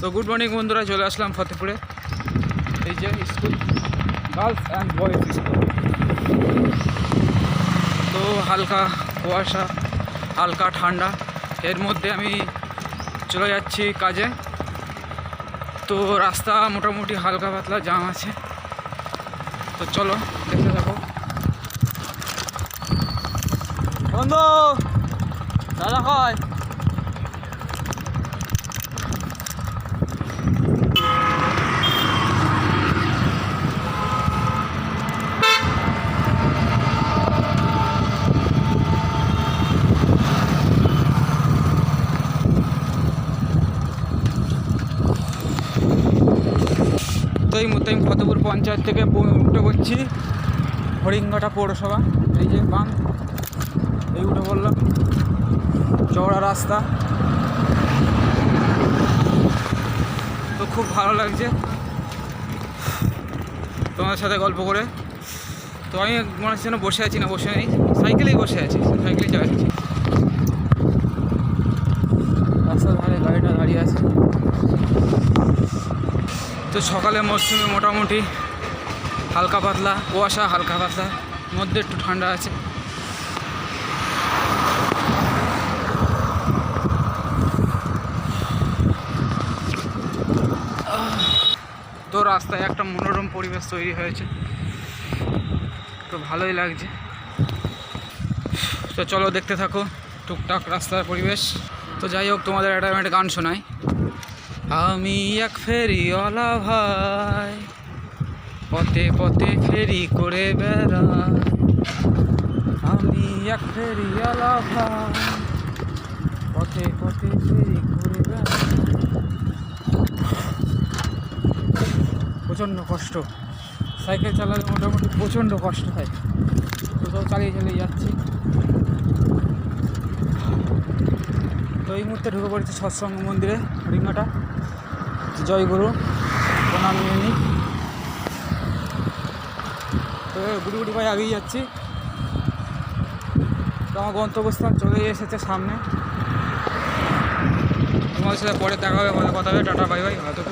তো good morning বন্ধুরা, চলে আসলাম ফতেপুরে। এই যে school, girls and boys school. তো হালকা কুয়াশা, হালকা ঠান্ডা, এর মধ্যে আমি চলে যাচ্ছি কাজে। তো রাস্তা মোটামুটি হালকা পাতলা, জাম আছে। তো চলো, দেখতে থাকো। বন্ধু, দাদা হয় মুহূর্তে আমি ফতেপুর পঞ্চায়েত থেকে উঠে পড়ছি হরিঙ্গাটা পৌরসভা, এই যে বাং এই উঠে বললাম চওড়া রাস্তা। তো খুব ভালো লাগছে। তোমাদের সাথে গল্প করে। তো আমি মনে হচ্ছে যেন বসে আছি না, বসে নেই। সাইকেলেই বসে আছি সাইকেলেই চালাচ্ছি রাস্তার ধারে গাড়িটা দাঁড়িয়ে আছে। তো সকালে মরশুমে মোটামুটি হালকা পাতলা, কুয়াশা হালকা পাতলা, মধ্যে একটু ঠান্ডা আছে। তো রাস্তায় একটা মনোরম পরিবেশ তৈরি হয়েছে। তো ভালোই লাগছে। তো চলো দেখতে থাকো টুকটাক রাস্তার পরিবেশ। তো যাই হোক, তোমাদের একটা গান শোনাই। আমি এক ফেরিওয়ালা ভাই, পথে পথে ফেরি করে বেড়াই। আমি এক ফেরিওয়ালা ভাই, পথে পথে ফেরি করে বেড়াই। প্রচণ্ড কষ্ট। সাইকেল চালালে মোটামুটি প্রচণ্ড কষ্ট হয়। তো চালিয়ে চালিয়ে যাচ্ছি। তো এই মুহূর্তে ঢুকে পড়েছি সৎসঙ্গ মন্দিরে, হরিঙ্গাটা। জয় গুরু, প্রণাম নিয়ে নিই তো গুড়ি গুড়ি ভাই আগেই যাচ্ছি। তো আমার গন্তব্যস্থান চলে এসেছে সামনে। তোমাদের সাথে পরে দেখা হবে কথা হবে। টাটা, বাই বাই হয়তো